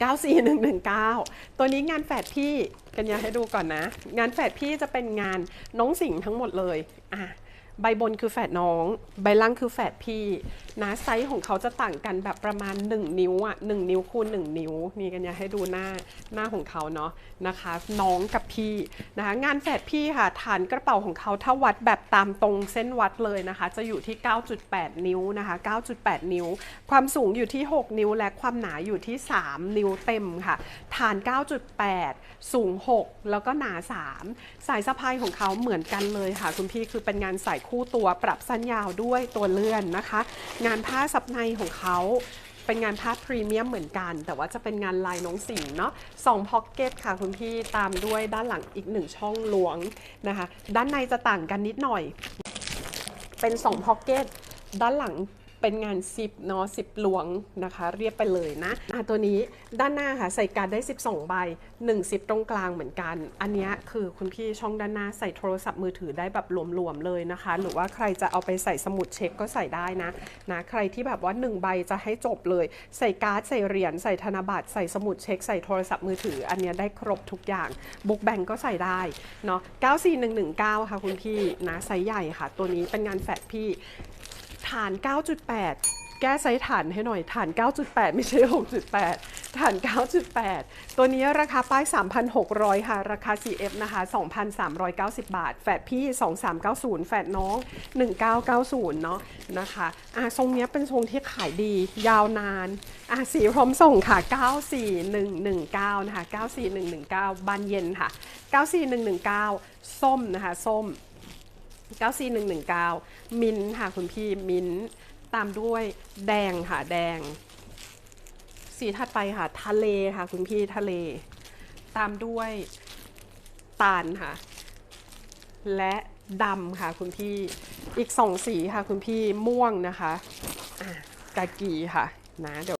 94119 ตัวนี้งานแฝดพี่กันยาให้ดูก่อนนะ งานแฝดพี่จะเป็นงานน้องสิงห์ทั้งหมดเลยอะ ใบบนคือแฝดน้อง ใบล่างคือแฝดพี่นะไซส์ของเขาจะต่างกันแบบประมาณ 1 นิ้วอะ1นิ้วคูณ1นิ้ว นี่กันยาให้ดูหน้าหน้าของเขาเนาะนะคะ น้องกับพี่นะคะงานแฝดพี่ค่ะฐานกระเป๋าของเขาถ้าวัดแบบตามตรงเส้นวัดเลยนะคะ จะอยู่ที่ 9.8 นิ้วนะคะ 9.8 นิ้ว ความสูงอยู่ที่ 6 นิ้ว และความหนาอยู่ที่ 3 นิ้วเต็มค่ะฐาน 9.8 สูง 6 แล้วก็หนา 3 สายสะพายของเขาเหมือนกันเลยค่ะคุณพี่คือเป็นงานสายคู่ตัวปรับสั้นยาวด้วยตัวเลื่อนนะคะ งานผ้าซับในของเขาเป็นงานผ้าพรีเมียมเหมือนกัน แต่ว่าจะเป็นงานลายน้องสิงเนาะสองพ็อกเก็ตค่ะคุณพี่ตามด้วยด้านหลังอีกหนึ่งช่องหลวงนะคะ ด้านในจะต่างกันนิดหน่อย เป็น2พ็อกเก็ตด้านหลัง เป็นงานซิปเนาะซิปหลวงนะคะ เรียบไปเลยนะอะตัวนี้ด้านหน้าค่ะใส่การดได้ 12 ใบ1ซิปตรงกลางเหมือนกัน อันนี้คือคุณพี่ช่องด้านหน้าใส่โทรศัพท์มือถือได้แบบหลวมๆเลยนะคะ หรือว่าใครจะเอาไปใส่สมุดเช็คก็ใส่ได้นะนะใครที่แบบว่า 1 ใบจะให้จบเลย ใส่การ์ดใส่เหรียญใส่ธนบัตรใส่สมุดเช็ค ใส่โทรศัพท์มือถือ อันนี้ได้ครบทุกอย่างบุ๊กแบงก็ใส่ได้เนาะ94119 ค่ะคุณพี่นะไซส์ใหญ่ค่ะ ตัวนี้เป็นงานแฟดพี่ ฐาน 9.8 แก้ไซส์ฐานให้หน่อยฐาน 9.8 ไม่ใช่ 6.8 ฐาน 9.8 ตัวนี้ราคาป้าย 3,600 ค่ะ ราคา CF นะคะ 2,390 บาทแฟดพี่ 2390แฟดน้อง 1990 เนาะนะคะอะทรงนี้เป็นทรงที่ขายดียาวนานอะสีพร้อมส่งค่ะ 94119 นะคะ 94119 บานเย็นค่ะ 94119 ส้มนะคะ ส้ม 94119 มิ้นท์ค่ะคุณพี่มิ้นท์ตามด้วยแดงค่ะแดง สีถัดไปค่ะ ทะเลค่ะ คุณพี่ทะเล ตามด้วยตาลค่ะ และดำค่ะ คุณพี่อีกสองสีค่ะ คุณพี่ม่วงนะคะะกากีค่ะนะเดี๋ยว